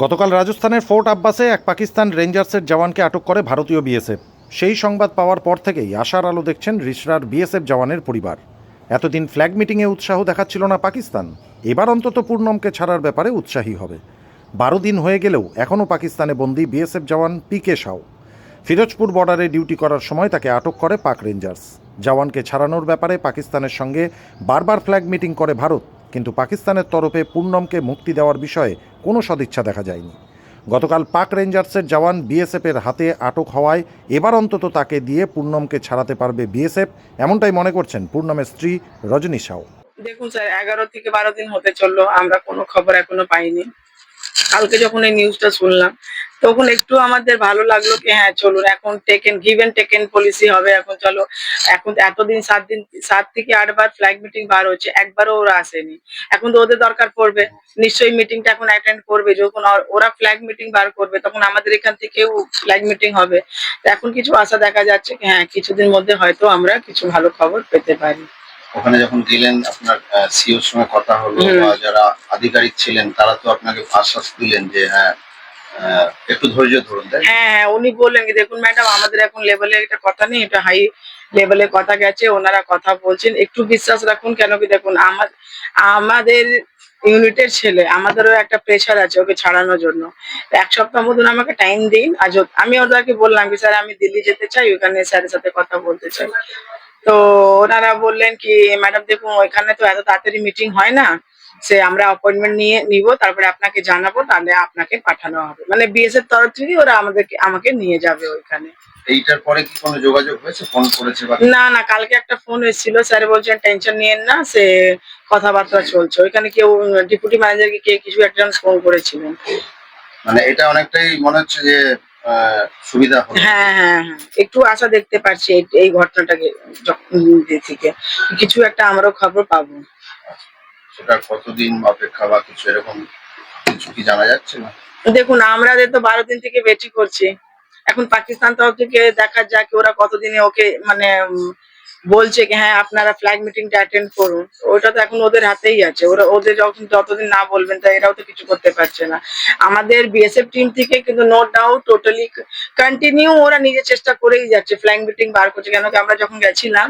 গতকাল রাজস্থানের ফোর্ট আব্বাসে এক পাকিস্তান রেঞ্জার্সের জওয়ানকে আটক করে ভারতীয় বিএসএফ। সেই সংবাদ পাওয়ার পর থেকেই আশার আলো দেখছেন রিসরার বিএসএফ জওয়ানের পরিবার। এতদিন ফ্ল্যাগ মিটিংয়ে উৎসাহ দেখাচ্ছিল না পাকিস্তান। এবার অন্তত পূর্ণমকে ছাড়ার ব্যাপারে উৎসাহী হবে। বারো দিন হয়ে গেলেও এখনও পাকিস্তানে বন্দী BSF jawan P K Shaw. Ferozepur বর্ডারে ডিউটি করার সময় তাকে আটক করে পাক রেঞ্জার্স। জওয়ানকে ছাড়ানোর ব্যাপারে পাকিস্তানের সঙ্গে বারবার ফ্ল্যাগ মিটিং করে ভারত। কিন্তু পাকিস্তানের তরফে পূর্ণমকে মুক্তি দেওয়ার বিষয়ে কোনো সদিচ্ছা দেখা যায়নি। গতকাল পাক রেঞ্জার্সের জওয়ান বিএসএফের হাতে আটক হওয়ায় এবার অন্তত তাকে দিয়ে পূর্ণমকে ছাড়াতে পারবে বিএসএফ, এমনটাই মনে করছেন পূর্ণমের স্ত্রী রজনী সাউ। দেখুন স্যার, এগারো থেকে বারো দিন হতে চলল, আমরা কোনো খবর এখনও পাইনি। কালকে যখন এই নিউজটা শুনলাম তখন একটু আমাদের ভালো লাগল কি হ্যাঁ চলুন এখন টেকেন গিভেন টেকেন পলিসি হবে এখন চলো এখন এতদিন সাত দিন সাত থেকে আটবার ফ্ল্যাগ মিটিং বার হচ্ছে একবারও ওরা আসেনি। এখন তো ওদের দরকার পড়বে নিশ্চয়ই মিটিংটা এখন অ্যাটেন্ড করবে যখন ওরা ফ্ল্যাগ মিটিং বার করবে তখন আমাদের এখান থেকেও ফ্ল্যাগ মিটিং হবে। তো এখন কিছু আশা দেখা যাচ্ছে কি হ্যাঁ কিছুদিন মধ্যে হয়তো আমরা কিছু ভালো খবর পেতে পারি। ওখানে যখন গেলেন আপনার সিওর সঙ্গে কথা হলো বা যারা আধিকারিক ছিলেন তারা তো আপনাকে আশ্বাস দিলেন যে হ্যাঁ একটু ধৈর্য ধরুন হ্যাঁ হ্যাঁ উনি বললেন কি, দেখুন ম্যাডাম আমাদের এখন লেভেলে একটা কথা নেই, এটা হাই লেভেলে কথা গেছে, ওনারা কথা বলছেন। একটু বিশ্বাস রাখুন কেন কি, দেখুন আমার আমাদের ইউনিটের ছেলে, আমাদেরও একটা প্রেশার আছে ওকে ছাড়ানোর জন্য। এক সপ্তাহ মতন আমাকে টাইম দিন যত- আমি ওদেরকে বললাম কি, স্যার, আমি দিল্লি যেতে চাই, ওখানে স্যারের সাথে কথা বলতে চাই। তো ওনারা বললেন কি ম্যাডাম দেখুন, ওইখানে তো এত তাড়াতাড়ি মিটিং হয় না সে আমরা অ্যাপয়েন্টমেন্ট নিয়ে নিব তারপরে আপনাকে জানাব তাহলে আপনাকে পাঠানো হবে। মানে বিএস এর তরফ থেকে ওরা আমাদেরকে আমাকে নিয়ে যাবে ওইখানে। এইটার পরে কি কোনো যোগাযোগ হয়েছে? ফোন করেছে বা না না কালকে একটা ফোন এসেছিল স্যার বলছেন টেনশন নিয়েন না সে কথাবার্তা চলছে। ওইখানে কেউ ডেপুটি ম্যানেজারকে কে কিছু একজন ফোন করেছিলেন। মানে এটা অনেকটাই মনে হচ্ছে যে সুবিধা হলো। হ্যাঁ হ্যাঁ হ্যাঁ। একটু আশা দেখতে পারছি এই- এই ঘটনাটাকে যখন থেকে। কিছু একটা আমরাও খবর পাবো। সেটা কতদিন অপেক্ষা বা কিছু এরকম কিছু কি জানা যাচ্ছে না? দেখুন আমাদের তো বারো দিন থেকে ওয়েটই করছি। এখন পাকিস্তান তরফ থেকে দেখা যাক ওরা কতদিনে ওকে মানে বলছে কি হ্যাঁ আপনারা ফ্ল্যাগ মিটিংটা অ্যাটেন্ড করুন। ওটা তো এখন ওদের হাতেই আছে। ওরা, ওদের যখন যতদিন না বলবেন তাই এরাও তো কিছু করতে পারছে না। আমাদের বিএসএফ টিম থেকে কিন্তু নো ডাউট টোটালি কন্টিনিউ ওরা নিজের চেষ্টা করেই যাচ্ছে ফ্ল্যাগ মিটিং বার করছে। কেন কি আমরা যখন গেছিলাম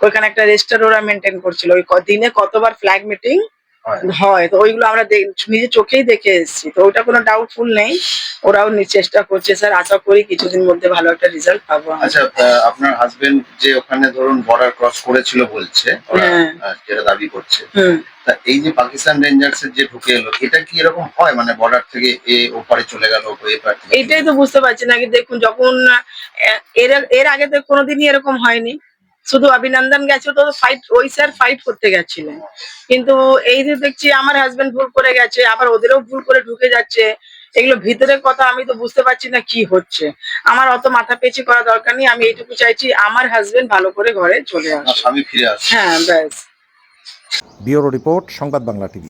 ওইখানে একটা রেজিস্টার ওরা মেনটেন করছিল। ওই দিনে কতবার ফ্ল্যাগ মিটিং হয়। তো ওইগুলো আমরা নিজে চোখেই দেখে এসেছি। তো ওটা কোনো ডাউটফুল নেই। ওরাও চেষ্টা করছে স্যার আশা করি কিছুদিন মধ্যে ভালো একটা রেজাল্ট পাবো আচ্ছা আপনার হাজবেন্ড যে ওখানে ধরুন বর্ডার ক্রস করেছিল বলছে ওরা হ্যাঁ। যেটা দাবি করছে। তা এই যে পাকিস্তান রেঞ্জার্স এর যে ঢুকে এলো এটা কি এরকম হয়? মানে বর্ডার থেকে এ ওপারে চলে গেল থেকে? তো বুঝতে পারছি না কি দেখুন যখন এর এর আগে তো কোনোদিনই এরকম হয়নি। শুধু অভিনন্দন গেছে তো ফাইট ওই স্যার ফাইট করতে গেছিলেন। কিন্তু এই যে দেখছি আমার হাজবেন্ড ভুল করে গেছে আবার ওদেরও ভুল করে ঢুকে যাচ্ছে। এগুলো ভিতরের কথা আমি তো বুঝতে পারছি না কি হচ্ছে। আমার অত মাথা পেঁচি করা দরকার নেই আমি এইটুকু চাইছি আমার হাজবেন্ড ভালো করে ঘরে চলে আসে হ্যাঁ ব্যাস। ব্যুরো রিপোর্ট সংবাদ বাংলা টিভি।